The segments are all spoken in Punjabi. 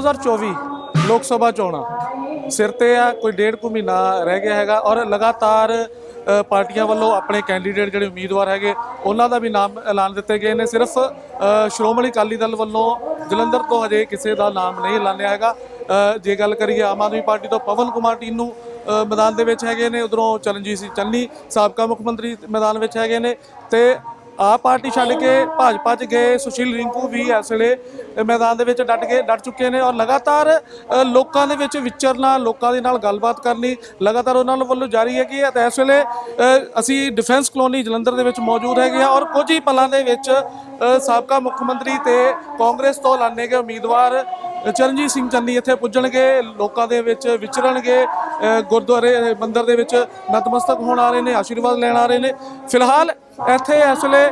2024 ਲੋਕ ਸਭਾ ਚੋਣਾਂ। ਸਿਰ ਤੇ ਆ, ਕੋਈ ਡੇਢ ਕੁ ਮਹੀਨਾ ਰਹਿ ਗਿਆ ਹੈਗਾ ਔਰ ਲਗਾਤਾਰ ਪਾਰਟੀਆਂ ਵੱਲੋਂ ਆਪਣੇ ਕੈਂਡੀਡੇਟ ਜਿਹੜੇ ਉਮੀਦਵਾਰ ਹੈਗੇ, ਉਹਨਾਂ ਦਾ ਵੀ ਨਾਮ ਐਲਾਨ ਦਿੱਤੇ ਗਏ ਨੇ। ਸਿਰਫ ਸ਼੍ਰੋਮਣੀ ਅਕਾਲੀ ਦਲ ਵੱਲੋਂ ਜਲੰਧਰ ਤੋਂ ਹਜੇ ਕਿਸੇ ਦਾ ਨਾਮ ਨਹੀਂ ਐਲਾਨਿਆ ਹੈਗਾ। ਜੇ ਗੱਲ ਕਰੀਏ ਆਮ ਆਦਮੀ ਪਾਰਟੀ ਤੋਂ, ਪਵਨ ਕੁਮਾਰ ਟੀਨੂ ਮੈਦਾਨ ਦੇ ਵਿੱਚ ਹੈਗੇ ਨੇ। ਉਧਰੋਂ ਚਰਨਜੀਤ ਸਿੰਘ ਚੰਨੀ, ਸਾਬਕਾ ਮੁੱਖ ਮੰਤਰੀ ਮੈਦਾਨ ਵਿੱਚ ਹੈਗੇ ਨੇ ਤੇ ਆਪ ਪਾਰਟੀ ਛੱਡ ਕੇ ਭਾਜਪਾ 'ਚ ਗਏ, ਸੁਸ਼ੀਲ ਰਿੰਕੂ ਵੀ ਇਸ ਵੇਲੇ ਮੈਦਾਨ ਦੇ ਵਿੱਚ ਡਟ ਕੇ ਡਟ ਚੁੱਕੇ ਨੇ ਔਰ ਲਗਾਤਾਰ ਲੋਕਾਂ ਦੇ ਵਿੱਚ ਵਿਚਰਨਾ, ਲੋਕਾਂ ਦੇ ਨਾਲ ਗੱਲਬਾਤ ਕਰਨੀ, ਲਗਾਤਾਰ ਉਹਨਾਂ ਵੱਲੋਂ ਜਾਰੀ ਹੈ ਕਿ ਇਸ ਵੇਲੇ ਅਸੀਂ ਡਿਫੈਂਸ ਕਲੋਨੀ ਜਲੰਧਰ ਦੇ ਵਿੱਚ ਮੌਜੂਦ ਹੈਗੇ ਆ ਔਰ ਕੁਝ ਹੀ ਪਲਾਂ ਦੇ ਵਿੱਚ ਸਾਬਕਾ ਮੁੱਖ ਮੰਤਰੀ ਤੇ ਕਾਂਗਰਸ ਤੋਂ ਐਲਾਨੇ ਗਏ ਉਮੀਦਵਾਰ ਚਰਨਜੀਤ ਸਿੰਘ ਚੰਨੀ ਇੱਥੇ ਪੁੱਜਣਗੇ, ਲੋਕਾਂ ਦੇ ਵਿੱਚ ਵਿਚਰਨਗੇ ਗੁਰਦੁਆਰੇ, ਮੰਦਿਰ ਦੇ ਵਿੱਚ ਨਤਮਸਤਕ ਹੋਣ ਆ ਰਹੇ ਨੇ, ਆਸ਼ੀਰਵਾਦ ਲੈਣ ਆ ਰਹੇ ਨੇ। ਫਿਲਹਾਲ ਇੱਥੇ ਇਸ ਵੇਲੇ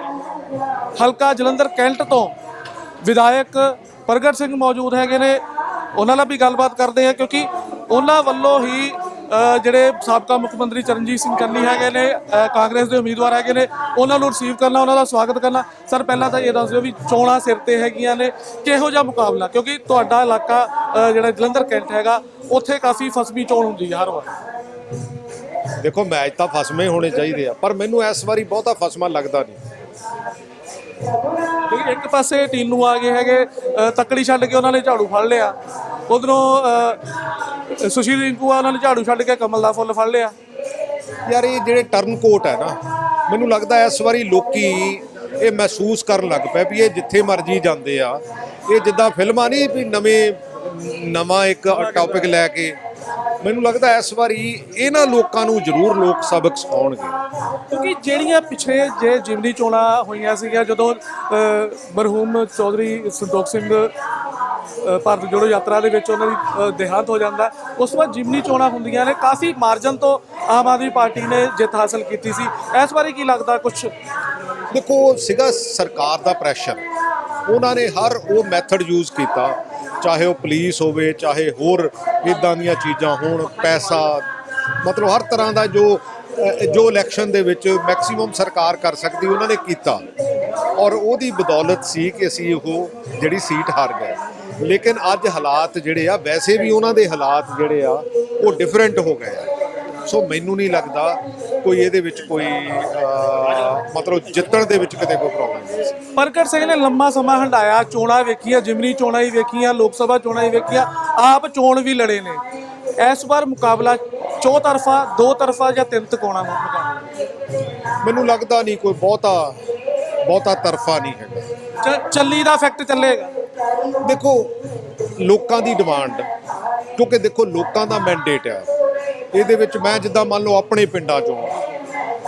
ਹਲਕਾ ਜਲੰਧਰ ਕੈਂਟ ਤੋਂ ਵਿਧਾਇਕ ਪ੍ਰਗਟ ਸਿੰਘ ਮੌਜੂਦ ਹੈਗੇ ਨੇ। ਉਹਨਾਂ ਨਾਲ ਵੀ ਗੱਲਬਾਤ ਕਰਦੇ ਹਾਂ ਕਿਉਂਕਿ ਉਹਨਾਂ ਵੱਲੋਂ ਹੀ ਜਿਹੜੇ ਸਾਬਕਾ ਮੁੱਖ ਮੰਤਰੀ ਚਰਨਜੀਤ ਸਿੰਘ ਚੰਨੀ ਹੈਗੇ ਨੇ ਕਾਂਗਰਸ ਦੇ ਉਮੀਦਵਾਰ ਹੈਗੇ ਨੇ, ਉਹਨਾਂ ਨੂੰ ਰਿਸੀਵ ਕਰਨਾ, ਉਹਨਾਂ ਦਾ ਸਵਾਗਤ ਕਰਨਾ। ਸਰ, ਪਹਿਲਾਂ ਤਾਂ ਇਹ ਦੱਸ ਦਿਓ ਵੀ ਚੋਣਾਂ ਸਿਰ ਤੇ ਹੈਗੀਆਂ ਨੇ। ਕਿਹੋ ਜਿਹਾ ਮੁਕਾਬਲਾ? ਕਿਉਂਕਿ ਤੁਹਾਡਾ ਇਲਾਕਾ ਜਿਹੜਾ ਜਲੰਧਰ ਕੈਂਟ ਹੈਗਾ, ਉੱਥੇ ਕਾਫੀ ਫਸਵੀ ਚੋਣ ਹੁੰਦੀ ਹੈ ਹਰ ਵਾਰ। ਦੇਖੋ ਮੈਚ ਤਾਂ ਫਸਵੇਂ ਹੋਣੇ ਚਾਹੀਦੇ ਆ ਪਰ ਮੈਨੂੰ ਇਸ ਵਾਰੀ ਬਹੁਤਾ ਫਸਮਾ ਲੱਗਦਾ ਨਹੀਂ। ਕਿਉਂਕਿ ਇੱਕ ਪਾਸੇ ਟੀਨੂ ਆ ਗਏ ਹੈਗੇ ਅ, ਤੱਕੜੀ ਛੱਡ ਕੇ ਉਹਨਾਂ ਨੇ ਝਾੜੂ ਫੜ ਲਿਆ। ਉਧਰੋਂ ਸੁਸ਼ੀਲ ਰਿੰਕੂ ਆ ਉਹਨਾਂ ਨੇ ਝਾੜੂ ਛੱਡ ਕੇ ਕਮਲ ਦਾ ਫੁੱਲ ਫੜ ਲਿਆ। ਯਾਰ ਇਹ ਜਿਹੜੇ ਟਰਨ ਕੋਟ ਹੈ ਨਾ ਮੈਨੂੰ ਲੱਗਦਾ ਇਸ ਵਾਰੀ ਲੋਕੀ ਇਹ ਮਹਿਸੂਸ ਕਰਨ ਲੱਗ ਪਏ ਵੀ ਇਹ ਜਿੱਥੇ ਮਰਜ਼ੀ ਜਾਂਦੇ ਆ। ਇਹ ਜਿੱਦਾਂ ਫਿਲਮਾਂ ਨਹੀਂ ਵੀ ਨਵੇਂ ਨਵਾਂ ਇੱਕ ਟੌਪਿਕ ਲੈ ਕੇ ਮੈਨੂੰ ਲੱਗਦਾ ਇਸ ਵਾਰੀ ਇਹਨਾਂ ਲੋਕਾਂ ਨੂੰ ਜ਼ਰੂਰ ਲੋਕ ਸਬਕ ਸਿਖਾਉਣਗੇ। ਕਿਉਂਕਿ ਜਿਹੜੀਆਂ ਪਿਛਲੇ ਜੇ ਜਿਮਨੀ ਚੋਣਾਂ ਹੋਈਆਂ ਸੀਗੀਆਂ ਜਦੋਂ ਮਰਹੂਮ ਚੌਧਰੀ ਸੰਤੋਖ ਸਿੰਘ ਭਾਰਤ ਜੋੜੋ ਯਾਤਰਾ ਦੇ ਵਿੱਚ ਉਹਨਾਂ ਦੀ ਦੇਹਾਂਤ ਹੋ ਜਾਂਦਾ ਉਸ ਤੋਂ ਬਾਅਦ ਜਿਮਨੀ ਚੋਣਾਂ ਹੁੰਦੀਆਂ ਨੇ ਕਾਫੀ ਮਾਰਜਨ ਤੋਂ ਆਮ ਆਦਮੀ ਪਾਰਟੀ ਨੇ ਜਿੱਤ ਹਾਸਲ ਕੀਤੀ ਸੀ। ਇਸ ਬਾਰੇ ਕੀ ਲੱਗਦਾ ਕੁਝ ਦੇਖੋ ਸੀਗਾ ਸਰਕਾਰ ਦਾ ਪ੍ਰੈਸ਼ਰ। ਉਹਨਾਂ ਨੇ ਹਰ ਉਹ ਮੈਥਡ ਯੂਜ਼ ਕੀਤਾ ਚਾਹੇ ਉਹ ਪੁਲਿਸ ਹੋਵੇ ਚਾਹੇ ਹੋਰ ਇਦਾਂ ਦੀਆਂ ਚੀਜ਼ਾਂ ਹੋਣ, ਪੈਸਾ, ਮਤਲਬ ਹਰ ਤਰ੍ਹਾਂ ਦਾ ਜੋ ਜੋ ਇਲੈਕਸ਼ਨ ਦੇ ਵਿੱਚ ਮੈਕਸਿਮਮ ਸਰਕਾਰ ਕਰ ਸਕਦੀ, ਉਹਨਾਂ ਨੇ ਕੀਤਾ। ਔਰ ਉਹਦੀ ਬਦੌਲਤ ਸੀ ਕਿ ਅਸੀਂ ਉਹ ਜਿਹੜੀ ਸੀਟ ਹਾਰ ਗਏ। ਲੇਕਿਨ ਅੱਜ ਹਾਲਾਤ ਜਿਹੜੇ ਆ, ਵੈਸੇ ਵੀ ਉਹਨਾਂ ਦੇ ਹਾਲਾਤ ਜਿਹੜੇ ਆ, ਉਹ ਡਿਫਰੈਂਟ ਹੋ ਗਏ ਆ। ਸੋ ਮੈਨੂੰ ਨਹੀਂ ਲੱਗਦਾ ਕੋਈ ਇਹਦੇ ਵਿੱਚ ਕੋਈ ਮਤਲਬ ਜਿੱਤਣ ਦੇ ਵਿੱਚ ਕਿਤੇ ਕੋਈ ਪ੍ਰੋਬਲਮ ਨਹੀਂ ਸੀ। ਪ੍ਰਗਟ ਸਿੰਘ ਨੇ ਲੰਮਾ ਸਮਾਂ ਹੰਡਾਇਆ ਚੋਣਾਂ ਵੇਖੀਆਂ ਜਿਮਨੀ ਚੋਣਾਂ ਹੀ ਵੇਖੀਆਂ ਲੋਕ ਸਭਾ ਚੋਣਾਂ ਹੀ ਵੇਖੀਆਂ ਆਪ ਚੋਣ ਵੀ ਲੜੇ ਨੇ। ਇਸ ਵਾਰ ਮੁਕਾਬਲਾ ਚੌ ਤਰਫਾ ਦੋ ਤਰਫਾ ਜਾਂ ਤਿੰਨ ਤਕੋਣਾ ਮੁਕਾਬਲਾ ਮੈਨੂੰ ਲੱਗਦਾ ਨਹੀਂ ਕੋਈ ਬਹੁਤਾ ਬਹੁਤਾ ਤਰਫਾ ਨਹੀਂ ਹੈਗਾ। ਚੱਲੀ ਦਾ ਇਫੈਕਟ ਚੱਲੇਗਾ। ਦੇਖੋ ਲੋਕਾਂ ਦੀ ਡਿਮਾਂਡ ਕਿਉਂਕਿ ਦੇਖੋ ਲੋਕਾਂ ਦਾ ਮੈਂਡੇਟ ਆ। ਇਹਦੇ ਵਿੱਚ ਮੈਂ ਜਿੱਦਾਂ ਮੰਨ ਲਓ ਆਪਣੇ ਪਿੰਡਾਂ ਚੋਂ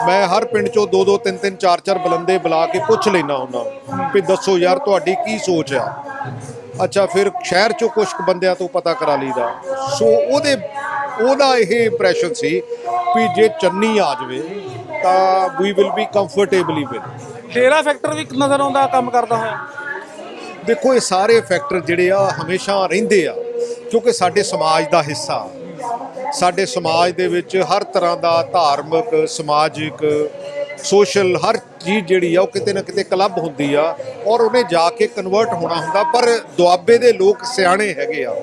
ਮੈਂ ਹਰ ਪਿੰਡ ਚੋਂ ਦੋ ਦੋ ਤਿੰਨ ਤਿੰਨ ਚਾਰ ਚਾਰ ਬਲੰਦੇ ਬੁਲਾ ਕੇ ਪੁੱਛ ਲੈਣਾ ਹੁੰਦਾ ਵੀ ਦੱਸੋ ਯਾਰ ਤੁਹਾਡੀ ਕੀ ਸੋਚ ਆ? ਅੱਛਾ ਫਿਰ ਸ਼ਹਿਰ ਚੋਂ ਕੁਝ ਬੰਦਿਆਂ ਤੋਂ ਪਤਾ ਕਰਾ ਲਈਦਾ। ਸੋ ਉਹਦੇ ਉਹਦਾ ਇਹ ਇੰਪ੍ਰੈਸ਼ਨ ਸੀ ਵੀ ਜੇ ਚੰਨੀ ਆ ਜਾਵੇ ਤਾਂ we will be comfortably win Dera factor ਵੀ ਨਜ਼ਰ ਆਉਂਦਾ ਕੰਮ ਕਰਦਾ ਹੋਇਆ। ਦੇਖੋ ਇਹ ਸਾਰੇ ਫੈਕਟਰ ਜਿਹੜੇ ਆ ਹਮੇਸ਼ਾ ਰਹਿੰਦੇ ਆ ਕਿਉਂਕਿ ਸਾਡੇ ਸਮਾਜ ਦਾ ਹਿੱਸਾ ਸਾਡੇ ਸਮਾਜ ਦੇ ਵਿੱਚ ਹਰ ਤਰ੍ਹਾਂ ਦਾ ਧਾਰਮਿਕ, ਸਮਾਜਿਕ, ਸੋਸ਼ਲ, ਹਰ ਚੀਜ਼ ਜਿਹੜੀ ਆ, ਉਹ ਕਿਤੇ ਨਾ ਕਿਤੇ ਕਲੱਬ ਹੁੰਦੀ ਆ ਔਰ ਉਹਨੇ ਜਾ ਕੇ ਕਨਵਰਟ ਹੋਣਾ ਹੁੰਦਾ, ਪਰ ਦੁਆਬੇ ਦੇ ਲੋਕ ਸਿਆਣੇ ਹੈਗੇ ਆ।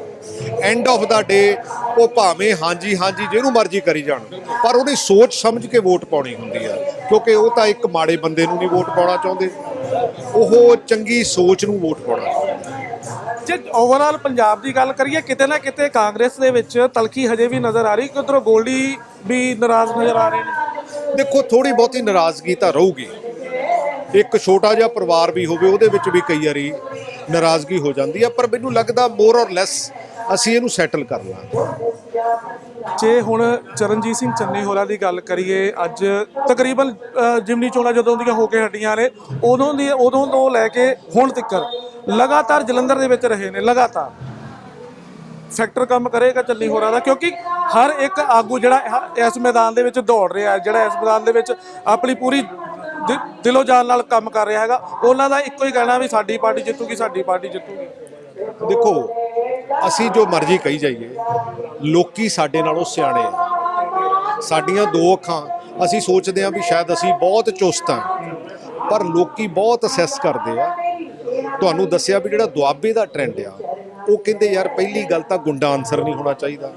ਐਂਡ ਆਫ ਦਾ ਡੇ ਉਹ ਭਾਵੇਂ ਹਾਂਜੀ ਹਾਂਜੀ ਜਿਹਨੂੰ ਮਰਜ਼ੀ ਕਰੀ ਜਾਣ, ਪਰ ਉਹਦੀ ਸੋਚ ਸਮਝ ਕੇ ਵੋਟ ਪਾਉਣੀ ਹੁੰਦੀ ਆ, ਕਿਉਂਕਿ ਉਹ ਤਾਂ ਇੱਕ ਮਾੜੇ ਬੰਦੇ ਨੂੰ ਨਹੀਂ ਵੋਟ ਪਾਉਣਾ ਚਾਹੁੰਦੇ। ਉਹ ਚੰਗੀ ਸੋਚ ਨੂੰ ਵੋਟ ਪਾਉਣਾ ਜੇ ਓਵਰਆਲ ਪੰਜਾਬ ਦੀ ਗੱਲ ਕਰੀਏ ਕਿਤੇ ਨਾ ਕਿਤੇ ਕਾਂਗਰਸ ਦੇ ਵਿੱਚ ਤਲਖੀ ਹਜੇ ਵੀ ਨਜ਼ਰ ਆ ਰਹੀ ਕਿ ਉਧਰੋਂ ਗੋਲਡੀ ਵੀ ਨਾਰਾਜ਼ ਨਜ਼ਰ ਆ ਰਹੇ ਨੇ। ਦੇਖੋ ਥੋੜੀ ਬਹੁਤੀ ਨਾਰਾਜ਼ਗੀ ਤਾਂ ਰਹੂਗੀ। ਇੱਕ ਛੋਟਾ ਜਿਹਾ ਪਰਿਵਾਰ ਵੀ ਹੋਵੇ ਉਹਦੇ ਵਿੱਚ ਵੀ ਕਈ ਵਾਰੀ ਨਾਰਾਜ਼ਗੀ ਹੋ ਜਾਂਦੀ ਆ ਪਰ ਮੈਨੂੰ ਲੱਗਦਾ ਮੋਰ ਔਰ ਲੈਸ ਅਸੀਂ ਇਹਨੂੰ ਸੈਟਲ ਕਰ ਲਾਂਗੇ। ਜੇ ਹੁਣ ਚਰਨਜੀਤ ਸਿੰਘ ਚੰਨੀ ਹੋਰਾਂ ਦੀ ਗੱਲ ਕਰੀਏ ਅੱਜ ਤਕਰੀਬਨ ਜਿਮਨੀ ਚੋਣਾਂ ਜਦੋਂ ਦੀਆਂ ਹੋ ਕੇ ਹਟੀਆਂ ਨੇ ਉਦੋਂ ਦੀ ਉਦੋਂ ਤੋਂ ਲੈ ਕੇ ਹੁਣ ਤੱਕ ਲਗਾਤਾਰ ਜਲੰਧਰ ਦੇ ਵਿੱਚ ਰਹੇ ਨੇ, ਲਗਾਤਾਰ। ਸੈਕਟਰ ਕੰਮ ਕਰੇਗਾ, ਚੱਲੀ ਹੋਰਾਂ ਦਾ, ਕਿਉਂਕਿ ਹਰ ਇੱਕ ਆਗੂ ਜਿਹੜਾ ਇਸ ਮੈਦਾਨ ਦੇ ਵਿੱਚ ਦੌੜ ਰਿਹਾ ਜਿਹੜਾ ਇਸ ਮੈਦਾਨ ਦੇ ਵਿੱਚ ਆਪਣੀ ਪੂਰੀ ਦਿ- ਦਿਲੋਂ ਜਾਨ ਨਾਲ ਕੰਮ ਕਰ ਰਿਹਾ ਹੈਗਾ, ਉਹਨਾਂ ਦਾ ਇੱਕੋ ਹੀ ਕਹਿਣਾ ਵੀ ਸਾਡੀ ਪਾਰਟੀ ਜਿੱਤੂਗੀ, ਸਾਡੀ ਪਾਰਟੀ ਜਿੱਤੂਗੀ। ਦੇਖੋ, ਅਸੀਂ ਜੋ ਮਰਜ਼ੀ ਕਹੀ ਜਾਈਏ, ਲੋਕੀ ਸਾਡੇ ਨਾਲੋਂ ਸਿਆਣੇ ਆ। ਸਾਡੀਆਂ ਦੋ ਅੱਖਾਂ, ਅਸੀਂ ਸੋਚਦੇ ਹਾਂ ਵੀ ਸ਼ਾਇਦ ਅਸੀਂ ਬਹੁਤ ਚੁਸਤ ਹਾਂ, ਪਰ ਲੋਕੀ ਬਹੁਤ ਅਸੈਸ ਕਰਦੇ ਆ। ਤੁਹਾਨੂੰ ਦੱਸਿਆ ਵੀ ਜਿਹੜਾ ਦੁਆਬੇ ਦਾ ਟ੍ਰੈਂਡ ਆ, ਉਹ ਕਹਿੰਦੇ ਯਾਰ ਪਹਿਲੀ ਗੱਲ ਤਾਂ ਗੁੰਡਾ ਆਨਸਰ ਨਹੀਂ ਹੋਣਾ ਚਾਹੀਦਾ।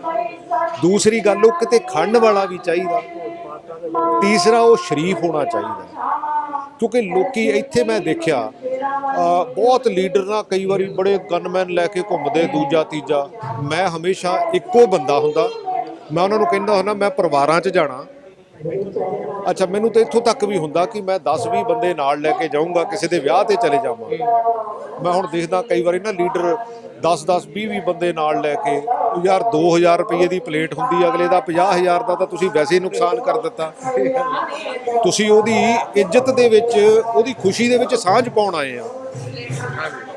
ਦੂਸਰੀ ਗੱਲ, ਉਹ ਕਿਤੇ ਖੰਡ ਵਾਲਾ ਵੀ ਚਾਹੀਦਾ। ਤੀਸਰਾ, ਉਹ ਸ਼ਰੀਫ ਹੋਣਾ ਚਾਹੀਦਾ। ਕਿਉਂਕਿ ਲੋਕੀ ਇੱਥੇ ਮੈਂ ਦੇਖਿਆ ਬਹੁਤ ਲੀਡਰ ਨਾ ਕਈ ਵਾਰੀ ਬੜੇ ਗਨਮੈਨ ਲੈ ਕੇ ਘੁੰਮਦੇ, ਦੂਜਾ, ਤੀਜਾ। ਮੈਂ ਹਮੇਸ਼ਾ ਇੱਕੋ ਬੰਦਾ ਹੁੰਦਾ। ਮੈਂ ਉਹਨਾਂ ਨੂੰ ਕਹਿੰਦਾ ਹੁੰਦਾ, ਮੈਂ ਪਰਿਵਾਰਾਂ 'ਚ ਜਾਣਾ। ਅੱਛਾ, ਮੈਨੂੰ ਤਾਂ ਇੱਥੋਂ ਤੱਕ ਵੀ ਹੁੰਦਾ ਕਿ ਮੈਂ 10-20 ਬੰਦੇ ਨਾਲ ਲੈ ਕੇ ਜਾਊਂਗਾ, ਕਿਸੇ ਦੇ ਵਿਆਹ ਤੇ ਚਲੇ ਜਾਵਾਂ। ਮੈਂ ਹੁਣ ਦੇਖਦਾ, ਕਈ ਵਾਰੀ ਨਾ ਲੀਡਰ 10-10 20-20 ਬੰਦੇ ਨਾਲ ਲੈ ਕੇ, ਉਹ ਯਾਰ 2000 ਰੁਪਏ ਦੀ ਪਲੇਟ ਹੁੰਦੀ ਅਗਲੇ ਦਾ 50000 ਦਾ ਤਾਂ ਤੁਸੀਂ ਵੈਸੇ ਹੀ ਨੁਕਸਾਨ ਕਰ ਦਿੱਤਾ। ਤੁਸੀਂ ਉਹਦੀ ਇੱਜ਼ਤ ਦੇ ਵਿੱਚ, ਉਹਦੀ ਖੁਸ਼ੀ ਦੇ ਵਿੱਚ ਸਾਂਝ ਪਾਉਣ ਆਏ ਆ।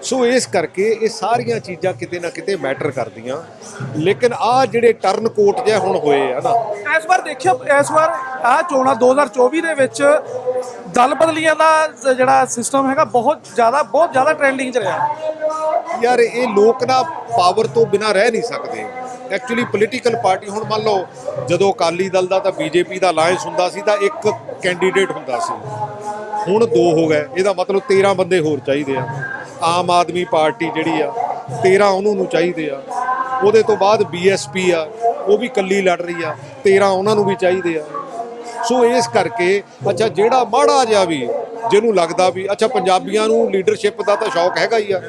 ਸੋ ਇਸ ਕਰਕੇ ਇਹ ਸਾਰੀਆਂ ਚੀਜ਼ਾਂ ਕਿਤੇ ਨਾ ਕਿਤੇ ਮੈਟਰ ਕਰਦੀਆਂ। ਲੇਕਿਨ ਆ ਜਿਹੜੇ ਟਰਨ ਕੋਟ ਜਿਹਾ ਹੁਣ ਹੋਏ ਆ ਨਾ। ਇਸ ਵਾਰ ਦੇਖਿਓ ਇਸ ਵਾਰ ਆ ਚੋਣਾਂ 2024 ਦੇ ਵਿੱਚ ਦਲ ਬਦਲੀਆਂ ਦਾ ਜਿਹੜਾ ਸਿਸਟਮ ਹੈਗਾ ਬਹੁਤ ਜ਼ਿਆਦਾ ਬਹੁਤ ਜ਼ਿਆਦਾ ਟ੍ਰੈਂਡਿੰਗ 'ਚ ਰਿਹਾ। ਯਾਰ ਇਹ ਲੋਕ ਨਾ ਪਾਵਰ ਤੋਂ ਬਿਨਾ ਰਹਿ ਨਹੀਂ ਸਕਦੇ। ਐਕਚੁਅਲੀ ਪੋਲੀਟੀਕਲ ਪਾਰਟੀ ਹੁਣ ਮੰਨ ਲਓ ਜਦੋਂ ਅਕਾਲੀ ਦਲ ਦਾ ਤਾਂ ਬੀਜੇਪੀ ਦਾ ਅਲਾਈਅੰਸ ਹੁੰਦਾ ਸੀ ਤਾਂ ਇੱਕ ਕੈਂਡੀਡੇਟ ਹੁੰਦਾ ਸੀ। ਹੁਣ ਦੋ ਹੋ ਗਏ ਇਹਦਾ ਮਤਲਬ 13 ਬੰਦੇ ਹੋਰ ਚਾਹੀਦੇ ਆ। ਆਮ ਆਦਮੀ ਪਾਰਟੀ ਜਿਹੜੀ ਆ 13 ਉਹਨੂੰ ਨੂੰ ਚਾਹੀਦੇ ਆ। ਉਹਦੇ ਤੋਂ ਬਾਅਦ ਬੀਐਸਪੀ ਆ, ਉਹ ਵੀ ਕੱਲੀ ਲੜ ਰਹੀ ਆ 13 ਉਹਨਾਂ ਨੂੰ ਵੀ ਚਾਹੀਦੇ ਆ। ਸੋ ਇਸ ਕਰਕੇ, ਅੱਛਾ, ਜਿਹੜਾ ਮਾੜਾ ਜਿਹਾ ਵੀ ਜਿਹਨੂੰ ਲੱਗਦਾ ਵੀ, ਅੱਛਾ, ਪੰਜਾਬੀਆਂ ਨੂੰ ਲੀਡਰਸ਼ਿਪ ਦਾ ਤਾਂ ਸ਼ੌਕ ਹੈਗਾ ਹੀ ਆ।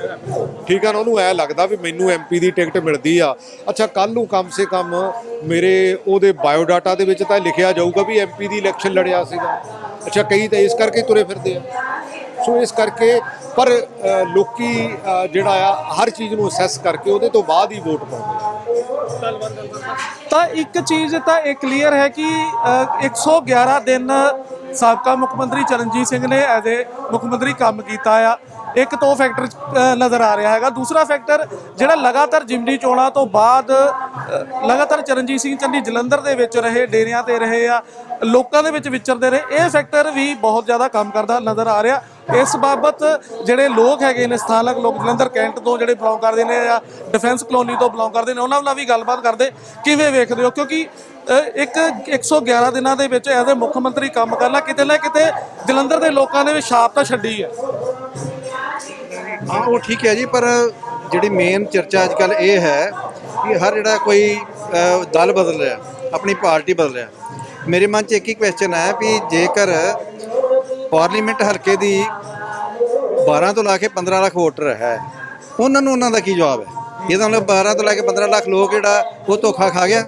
ਠੀਕ ਆ ਨਾ, ਉਹਨੂੰ ਐ ਲੱਗਦਾ ਵੀ ਮੈਨੂੰ ਐਮਪੀ ਦੀ ਟਿਕਟ ਮਿਲਦੀ ਆ। ਅੱਛਾ ਕੱਲ ਨੂੰ ਕਮ ਸੇ ਕਮ ਮੇਰੇ ਉਹਦੇ ਬਾਇਓਡਾਟਾ ਦੇ ਵਿੱਚ ਤਾਂ ਲਿਖਿਆ ਜਾਊਗਾ ਵੀ ਐਮਪੀ ਦੀ ਇਲੈਕਸ਼ਨ ਲੜਿਆ ਸੀਗਾ। ਅੱਛਾ, ਕਈ ਤਾਂ ਇਸ ਕਰਕੇ ਤੁਰੇ ਫਿਰਦੇ ਆ। ਸੋ ਇਸ ਕਰਕੇ ਪਰ ਅ, ਲੋਕੀ ਜਿਹੜਾ ਆ ਹਰ ਚੀਜ਼ ਨੂੰ ਅਸੈਸ ਕਰਕੇ ਉਹਦੇ ਤੋਂ ਬਾਅਦ ਹੀ ਵੋਟ ਪਾਉਂਦੇ ਆ। ਤਾਂ ਇੱਕ ਚੀਜ਼ ਤਾਂ ਇਹ ਕਲੀਅਰ ਹੈ ਕਿ ਅ, 111 ਦਿਨ ਸਾਬਕਾ ਮੁੱਖ ਮੰਤਰੀ ਚਰਨਜੀਤ ਸਿੰਘ ਨੇ ਐਜ਼ ਮੁੱਖ ਮੰਤਰੀ ਕੰਮ ਕੀਤਾ ਆ। ਇੱਕ ਤੋਂ ਫੈਕਟਰ ਨਜ਼ਰ ਆ ਰਿਹਾ ਹੈਗਾ। ਦੂਸਰਾ ਫੈਕਟਰ ਜਿਹੜਾ ਲਗਾਤਾਰ ਜਿਮਨੀ ਚੋਣਾਂ ਤੋਂ ਬਾਅਦ ਲਗਾਤਾਰ ਚਰਨਜੀਤ ਸਿੰਘ ਚੰਨੀ ਜਲੰਧਰ ਦੇ ਵਿੱਚ ਰਹੇ ਡੇਰਿਆਂ ਤੇ ਰਹੇ ਆ ਲੋਕਾਂ ਦੇ ਵਿੱਚ ਵਿਚਰਦੇ ਰਹੇ। ਇਹ ਸੈਕਟਰ ਵੀ ਬਹੁਤ ਜ਼ਿਆਦਾ ਕੰਮ ਕਰਦਾ ਨਜ਼ਰ ਆ ਰਿਹਾ। ਇਸ ਬਾਬਤ ਜਿਹੜੇ ਲੋਕ ਹੈਗੇ ਨੇ ਸਥਾਨਕ ਲੋਕ ਜਲੰਧਰ ਕੈਂਟ ਤੋਂ ਜਿਹੜੇ ਬਿਲੋਂਗ ਕਰਦੇ ਨੇ ਜਾਂ ਡਿਫੈਂਸ ਕਲੋਨੀ ਤੋਂ ਬਿਲੋਂਗ ਕਰਦੇ ਨੇ ਉਹਨਾਂ ਨਾਲ ਵੀ ਗੱਲਬਾਤ ਕਰਦੇ। ਕਿਵੇਂ ਵੇਖਦੇ ਹੋ? ਕਿਉਂਕਿ ਅ, ਇੱਕ 111 ਦਿਨਾਂ ਦੇ ਵਿੱਚ ਐਜ਼ ਏ ਮੁੱਖ ਮੰਤਰੀ ਕੰਮ ਕਰਨਾ ਕਿਤੇ ਨਾ ਕਿਤੇ ਜਲੰਧਰ ਦੇ ਲੋਕਾਂ ਨੇ ਵੀ ਛਾਪ ਤਾਂ ਛੱਡੀ ਹੈ। ਹਾਂ ਉਹ ਠੀਕ ਹੈ ਜੀ ਪਰ ਜਿਹੜੀ ਮੇਨ ਚਰਚਾ ਅੱਜ ਕੱਲ ਇਹ ਹੈ ਕਿ ਹਰ ਜਿਹੜਾ ਕੋਈ ਦਲ ਬਦਲ ਰਿਹਾ ਆਪਣੀ ਪਾਰਟੀ ਬਦਲ ਰਿਹਾ। ਮੇਰੇ ਮਨ 'ਚ ਇੱਕ ਹੀ ਕੁਐਸਚਨ ਹੈ ਵੀ ਜੇਕਰ ਪਾਰਲੀਮੈਂਟ ਹਲਕੇ ਦੀ 12 ਤੋਂ ਲਾ ਕੇ 15 ਲੱਖ ਵੋਟਰ ਹੈ, ਉਹਨਾਂ ਨੂੰ ਉਹਨਾਂ ਦਾ ਕੀ ਜਵਾਬ ਹੈ? ਇਹਦਾ ਮਤਲਬ 12 ਤੋਂ ਲੈ ਕੇ 15 ਲੱਖ ਲੋਕ ਜਿਹੜਾ ਉਹ ਧੋਖਾ ਖਾ ਗਿਆ।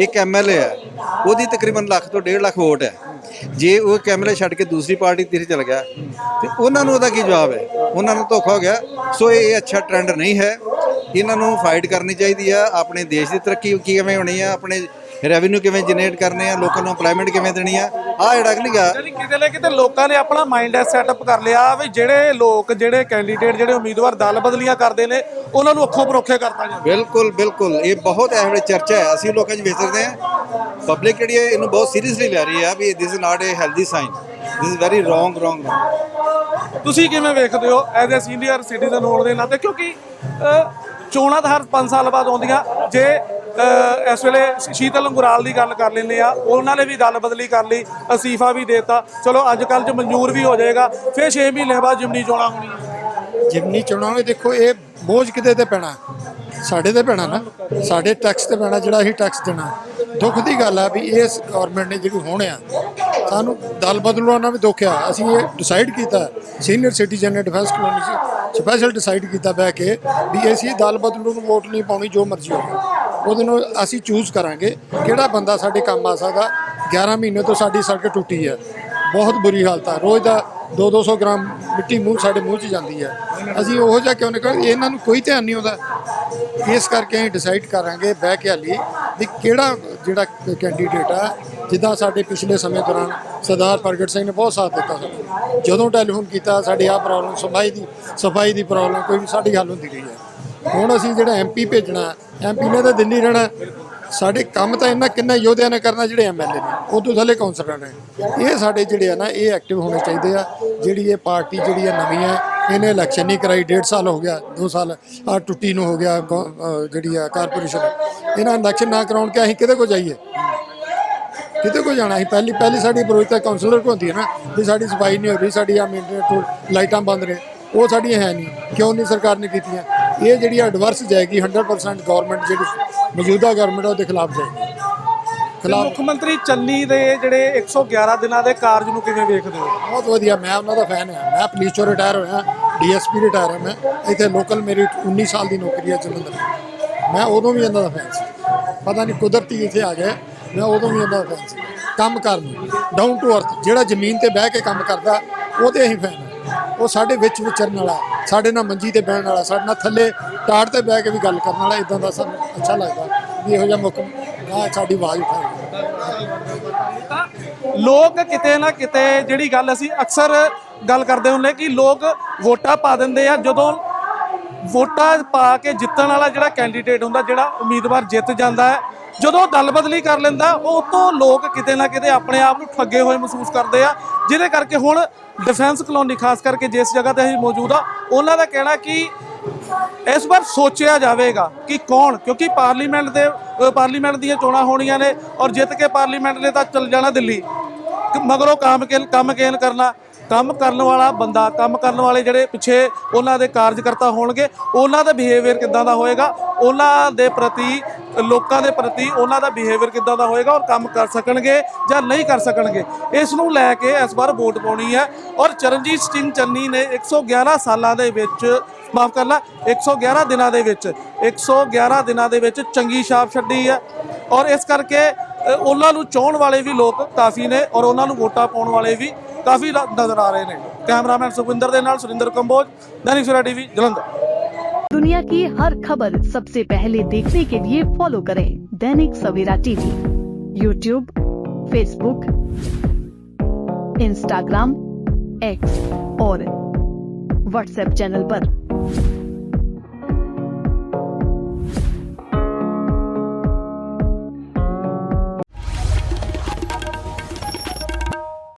ਇੱਕ ਐਮਐਲਏ ਹੈ, ਉਹਦੀ ਤਕਰੀਬਨ ਲੱਖ ਤੋਂ 1.5 ਲੱਖ ਵੋਟ ਹੈ। ਜੇ ਉਹ ਇੱਕ ਐਮਐਲਏ ਛੱਡ ਕੇ ਦੂਸਰੀ ਪਾਰਟੀ ਤੇ ਚਲ ਗਿਆ, ਤੇ ਉਹਨਾਂ ਨੂੰ ਉਹਦਾ ਕੀ ਜਵਾਬ ਹੈ? ਉਹਨਾਂ ਨੂੰ ਧੋਖਾ ਹੋ ਗਿਆ। ਸੋ ਇਹ ਅੱਛਾ ਟ੍ਰੈਂਡ ਨਹੀਂ ਹੈ। ਇਹਨਾਂ ਨੂੰ ਫਾਈਟ ਕਰਨੀ ਚਾਹੀਦੀ ਆ। ਆਪਣੇ ਦੇਸ਼ ਦੀ ਤਰੱਕੀ ਕਿਵੇਂ ਹੋਣੀ ਆ? ਆਪਣੇ ਰੈਵਨਿਊ ਕਿਵੇਂ ਜਨਰੇਟ ਕਰਨੇ ਆ ਲੋਕਾਂ ਨੂੰ ਅਪਲਾਈਮੈਂਟ ਕਿਵੇਂ ਦੇਣੀ ਆ ਆ ਜਿਹੜਾ ਗਾ ਯਾਨੀ ਕਿਤੇ ਨਾ ਕਿਤੇ ਲੋਕਾਂ ਨੇ ਆਪਣਾ ਮਾਈਂਡ ਸੈਟਅਪ ਕਰ ਲਿਆ ਵੀ ਜਿਹੜੇ ਲੋਕ ਜਿਹੜੇ ਕੈਂਡੀਡੇਟ ਜਿਹੜੇ ਉਮੀਦਵਾਰ ਦਲ ਬਦਲੀਆਂ ਕਰਦੇ ਨੇ ਉਹਨਾਂ ਨੂੰ ਅੱਖੋਂ ਪਰੋਖੇ ਕਰਤਾ ਜਾਂਦਾ ਬਿਲਕੁਲ ਬਿਲਕੁਲ। ਇਹ ਬਹੁਤ ਇਹੋ ਜਿਹੀ ਚਰਚਾ ਹੈ। ਅਸੀਂ ਲੋਕਾਂ 'ਚ ਵਿਚਰਦੇ ਹਾਂ ਪਬਲਿਕ ਜਿਹੜੀ ਹੈ ਇਹਨੂੰ ਬਹੁਤ ਸੀਰੀਅਸਲੀ ਲੈ ਰਹੀ ਹੈ ਵੀ this is not a healthy sign this is very wrong wrong ਤੁਸੀਂ ਕਿਵੇਂ ਵੇਖਦੇ ਹੋ ਐਜ਼ ਅ ਸੀਨੀਅਰ ਸਿਟੀਜ਼ਨ ਹੋਣ ਦੇ ਨਾਤੇ? ਕਿਉਂਕਿ ਚੋਣਾਂ ਤਾਂ ਹਰ 5 ਸਾਲ ਬਾਅਦ ਆਉਂਦੀਆਂ। ਜੇ ਇਸ ਵੇਲੇ ਸ਼ੀਤਲ ਅੰਗੁਰਾਲ ਦੀ ਗੱਲ ਕਰ ਲੈਂਦੇ ਆ। ਉਹਨਾਂ ਨੇ ਵੀ ਗੱਲ ਬਦਲੀ ਕਰ ਲਈ, ਅਸੀਫਾ ਵੀ ਦੇਤਾ। ਚਲੋ ਅੱਜ ਕੱਲ ਚ ਮਨਜ਼ੂਰ ਵੀ ਹੋ ਜਾਏਗਾ। ਫਿਰ 6 ਮਹੀਨੇ ਬਾਅਦ ਜਿਮਨੀ ਚੋਣਾਂ ਹੋਣੀਆਂ। ਜਿਮਨੀ ਚੋਣਾਂ ਵਿੱਚ ਦੇਖੋ, ਇਹ ਬੋਝ ਕਿਤੇ ਤੇ ਪੈਣਾ? ਸਾਡੇ ਤੇ ਪੈਣਾ ਨਾ। ਸਾਡੇ ਟੈਕਸ ਤੇ ਪੈਣਾ, ਜਿਹੜਾ ਅਸੀਂ ਟੈਕਸ ਦੇਣਾ। ਦੁੱਖ ਦੀ ਗੱਲ ਆ ਵੀ ਇਸ ਗਵਰਨਮੈਂਟ ਨੇ ਜਿਹੜੀ ਹੋਣ ਆ, ਸਾਨੂੰ ਦਲ ਬਦਲਣਾ ਨਾਲ ਵੀ ਦੁੱਖ ਆ। ਅਸੀਂ ਇਹ ਡਿਸਾਈਡ ਕੀਤਾ ਸੀਨੀਅਰ ਸਿਟੀਜ਼ਨ ਨੇ ਡਿਫੈਂਸ ਕਲੋਨੀ ਸਪੈਸ਼ਲ ਡਿਸਾਈਡ ਕੀਤਾ ਬਹਿ ਕੇ ਵੀ ਅਸੀਂ ਦਲ ਬਦਲੂ ਨੂੰ ਵੋਟ ਨਹੀਂ ਪਾਉਣੀ, ਜੋ ਮਰਜ਼ੀ ਹੋਵੇ। ਉਹਦੇ ਨੂੰ ਅਸੀਂ ਚੂਜ਼ ਕਰਾਂਗੇ ਕਿਹੜਾ ਬੰਦਾ ਸਾਡੇ ਕੰਮ ਆ ਸਕਦਾ। 11 ਮਹੀਨੇ ਤੋਂ ਸਾਡੀ ਸੜਕ ਟੁੱਟੀ ਹੈ। ਬਹੁਤ ਬੁਰੀ ਹਾਲਤ ਆ। ਰੋਜ਼ ਦਾ 2-200 ਗ੍ਰਾਮ ਮਿੱਟੀ ਮੂੰਹ ਸਾਡੇ ਮੂੰਹ 'ਚ ਜਾਂਦੀ ਹੈ। ਅਸੀਂ ਉਹੋ ਜਿਹਾ ਕਿਉਂ ਨਿਕਲ ਇਹਨਾਂ ਨੂੰ ਕੋਈ ਧਿਆਨ ਨਹੀਂ ਆਉਂਦਾ। ਇਸ ਕਰਕੇ ਅਸੀਂ ਡਿਸਾਈਡ ਕਰਾਂਗੇ ਬਹਿ ਕੇ ਹਾਲੀ ਵੀ ਕਿਹੜਾ ਜਿਹੜਾ ਕੈਂਡੀਡੇਟ ਆ, ਜਿੱਦਾਂ ਸਾਡੇ ਪਿਛਲੇ ਸਮੇਂ ਦੌਰਾਨ ਸਰਦਾਰ ਪ੍ਰਗਟ ਸਿੰਘ ਨੇ ਬਹੁਤ ਸਾਥ ਦਿੱਤਾ ਸਾਨੂੰ। ਜਦੋਂ ਟੈਲੀਫੋਨ ਕੀਤਾ, ਸਾਡੀ ਆ ਪ੍ਰੋਬਲਮ ਸਫ਼ਾਈ ਦੀ ਸਫ਼ਾਈ ਦੀ ਪ੍ਰੋਬਲਮ ਕੋਈ ਵੀ ਸਾਡੀ ਹੱਲ ਹੁੰਦੀ ਰਹੀ ਹੈ। ਹੁਣ ਅਸੀਂ ਜਿਹੜਾ ਐਮਪੀ ਭੇਜਣਾ ਐਮਪੀ ਨੇ ਤਾਂ ਦਿੱਲੀ ਰਹਿਣਾ। ਸਾਡੇ ਕੰਮ ਤਾਂ ਇਹਨਾਂ ਕਿੰਨਾ ਯੋਧਿਆਂ ਨੇ ਕਰਨਾ ਜਿਹੜੇ ਐਮਐਲਏ ਨੇ ਉਹ ਤੋਂ ਥੱਲੇ ਕਾਉਂਸਲਰ ਨੇ। ਇਹ ਸਾਡੇ ਜਿਹੜੇ ਆ ਨਾ, ਇਹ ਐਕਟਿਵ ਹੋਣੇ ਚਾਹੀਦੇ ਆ। ਜਿਹੜੀ ਇਹ ਪਾਰਟੀ ਜਿਹੜੀ ਆ ਨਵੀਂ ਆ, ਇਹਨੇ ਇਲੈਕਸ਼ਨ ਨਹੀਂ ਕਰਾਈ 1.5 ਸਾਲ ਹੋ ਗਿਆ 2 ਸਾਲ ਆ ਟੁੱਟੀ ਨੂੰ ਹੋ ਗਿਆ ਜਿਹੜੀ ਆ ਕਾਰਪੋਰੇਸ਼ਨ ਇਹਨਾਂ ਇਲੈਕਸ਼ਨ ਨਾ ਕਰਾਉਣ ਕਿ ਅਸੀਂ ਕਿਹਦੇ ਕੋ ਜਾਈਏ? ਕਿਤੇ ਕੋ ਜਾਣਾ? ਅਸੀਂ ਪਹਿਲੀ ਪਹਿਲੀ ਸਾਡੀ ਵਿਰੋਧਤਾ ਕਾਉਂਸਲਰ ਕੋ ਹੁੰਦੀ ਹੈ ਨਾ, ਵੀ ਸਾਡੀ ਸਫ਼ਾਈ ਨਹੀਂ ਹੋ ਰਹੀ, ਸਾਡੀ ਆ ਮੇਨਟੇਨੈਂਸ ਲਾਈਟਾਂ ਬੰਦ ਨੇ। ਉਹ ਸਾਡੀਆਂ ਹੈ ਨਹੀਂ। ਕਿਉਂ ਨਹੀਂ ਸਰਕਾਰ ਨੇ ਕੀਤੀਆਂ? ਇਹ ਜਿਹੜੀ ਐਡਵਰਸ ਜਾਏਗੀ 100% ਗਵਰਨਮੈਂਟ ਜਿਹੜੀ ਮੌਜੂਦਾ ਗਵਰਨਮੈਂਟ ਉਹਦੇ ਖਿਲਾਫ ਜਾਏਗੀ। ਖਿਲਾਫ ਮੁੱਖ ਮੰਤਰੀ ਚੰਨੀ ਦੇ ਜਿਹੜੇ 111 ਦਿਨਾਂ ਦੇ ਕਾਰਜ ਨੂੰ ਕਿਵੇਂ ਵੇਖਦੇ ਹੋ? ਬਹੁਤ ਵਧੀਆ ਮੈਂ ਉਹਨਾਂ ਦਾ ਫੈਨ ਹਾਂ। ਮੈਂ ਪੁਲਿਸ ਚੋਂ ਰਿਟਾਇਰ ਹੋਇਆ ਡੀਐਸਪੀ ਰਿਟਾਇਰ ਹਾਂ ਮੈਂ। ਇੱਥੇ ਲੋਕਲ ਮੇਰੀ 19 ਸਾਲ ਦੀ ਨੌਕਰੀ ਹੈ ਜਲੰਧਰ ਮੈਂ ਉਦੋਂ ਵੀ ਇਹਨਾਂ ਦਾ ਫੈਨ ਸੀ। ਪਤਾ ਨਹੀਂ ਕੁਦਰਤੀ ਇੱਥੇ ਆ ਗਿਆ ਮੈਂ ਉਦੋਂ ਵੀ ਇਹਨਾਂ ਦਾ ਫੈਨ ਸੀ। ਕੰਮ ਕਰਨ ਡਾਊਨ ਟੂ ਅਰਥ ਜਿਹੜਾ ਜ਼ਮੀਨ ਤੇ ਬਹਿ ਕੇ ਕੰਮ ਕਰਦਾ ਉਹਦੇ ਅਸੀਂ ਫੈਨ ਹਾਂ। ਉਹ ਸਾਡੇ ਵਿੱਚ ਵਿਚਰਨ ਵਾਲਾ, ਸਾਡੇ ਨਾਲ ਮੰਜੀ ਤੇ ਬਹਿਣ ਵਾਲਾ, ਸਾਡੇ ਨਾਲ ਥੱਲੇ ਟਾੜ ਤੇ ਬਹਿ ਕੇ ਵੀ ਗੱਲ ਕਰਨ ਵਾਲਾ ਇਦਾਂ ਦਾ ਸਾਨੂੰ ਅੱਛਾ ਲੱਗਦਾ ਵੀ ਇਹੋ ਜਿਹਾ ਮੁੱਖ ਨਾ ਸਾਡੀ ਆਵਾਜ਼ ਉਠਾਏਗਾ ਲੋਕ ਕਿਤੇ ਨਾ ਕਿਤੇ ਜਿਹੜੀ ਗੱਲ ਅਸੀਂ ਅਕਸਰ ਗੱਲ ਕਰਦੇ ਹੁੰਨੇ ਕਿ ਲੋਕ ਵੋਟਾਂ ਪਾ ਦਿੰਦੇ ਆ, ਜਦੋਂ ਵੋਟਾਂ ਪਾ ਕੇ ਜਿੱਤਣ ਵਾਲਾ ਜਿਹੜਾ ਕੈਂਡੀਡੇਟ ਹੁੰਦਾ, ਜਿਹੜਾ ਉਮੀਦਵਾਰ ਜਿੱਤ ਜਾਂਦਾ ਹੈ ਜਦੋਂ ਦਲ ਬਦਲੀ ਕਰ ਲੈਂਦਾ, ਉਹ ਤੋਂ ਲੋਕ ਕਿਤੇ ਨਾ ਕਿਤੇ ਆਪਣੇ ਆਪ ਨੂੰ ਠੱਗੇ ਹੋਏ ਮਹਿਸੂਸ ਕਰਦੇ ਆ। ਜਿਹਦੇ ਕਰਕੇ ਹੁਣ ਡਿਫੈਂਸ ਕਲੋਨੀ ਖਾਸ ਕਰਕੇ ਜਿਸ ਜਗ੍ਹਾ ਤੇ ਅਸੀਂ ਮੌਜੂਦ ਆ, ਉਹਨਾਂ ਦਾ ਕਹਿਣਾ ਕਿ ਇਸ ਵਾਰ ਸੋਚਿਆ ਜਾਵੇਗਾ ਕਿ ਕੌਣ, ਕਿਉਂਕਿ ਪਾਰਲੀਮੈਂਟ ਦੇ ਪਾਰਲੀਮੈਂਟ ਦੀਆਂ ਚੋਣਾਂ ਹੋਣੀਆਂ ਨੇ ਔਰ ਜਿੱਤ ਕੇ ਪਾਰਲੀਮੈਂਟ ਨੇ ਤਾਂ ਚੱਲ ਜਾਣਾ ਦਿੱਲੀ। ਮਗਰੋਂ ਕੰਮ ਕੇ ਕੰਮ ਕੇਲ ਕਰਨਾ। ਕੰਮ ਕਰਨ ਵਾਲਾ ਬੰਦਾ, ਕੰਮ ਕਰਨ ਵਾਲੇ ਜਿਹੜੇ ਪਿੱਛੇ ਉਹਨਾਂ ਦੇ ਕਾਰਜਕਰਤਾ ਹੋਣਗੇ, ਉਹਨਾਂ ਦਾ ਬਿਹੇਵੀਅਰ ਕਿੱਦਾਂ ਦਾ ਹੋਏਗਾ? ਉਹਨਾਂ ਦੇ ਪ੍ਰਤੀ, ਲੋਕਾਂ ਦੇ ਪ੍ਰਤੀ ਉਹਨਾਂ ਦਾ ਬਿਹੇਵੀਅਰ ਕਿੱਦਾਂ ਦਾ ਹੋਏਗਾ ਔਰ ਕੰਮ ਕਰ ਸਕਣਗੇ ਜਾਂ ਨਹੀਂ ਕਰ ਸਕਣਗੇ? ਇਸ ਨੂੰ ਲੈ ਕੇ ਇਸ ਵਾਰ ਵੋਟ ਪਾਉਣੀ ਹੈ ਔਰ ਚਰਨਜੀਤ ਸਿੰਘ ਚੰਨੀ ਨੇ 111 ਸਾਲਾਂ ਦੇ ਵਿੱਚ, ਮਾਫ ਕਰਨਾ 111 ਦਿਨਾਂ ਦੇ ਵਿੱਚ 111 ਦਿਨਾਂ ਦੇ ਵਿੱਚ ਚੰਗੀ ਛਾਪ ਛੱਡੀ ਹੈ ਔਰ ਇਸ ਕਰਕੇ ਉਹਨਾਂ ਨੂੰ ਚਾਹਣ ਵਾਲੇ ਵੀ ਲੋਕ ਕਾਫੀ ਨੇ ਔਰ ਉਹਨਾਂ ਨੂੰ ਵੋਟਾਂ ਪਾਉਣ ਵਾਲੇ ਵੀ ਕਾਫੀ ਲ- ਨਜ਼ਰ ਆ ਰਹੇ ਨੇ ਕੈਮਰਾਮੈਨ ਸੁਖਵਿੰਦਰ ਦੇ ਨਾਲ ਸੁਰਿੰਦਰ ਕੰਬੋਜ ਦੈਨਿਕ ਸਵੇਰਾ ਟੀਵੀ ਜਲੰਧਰ दुनिया की हर खबर सबसे पहले देखने के लिए फॉलो करें Dainik Savera TV YouTube Facebook Instagram X और व्हाट्सएप चैनल पर।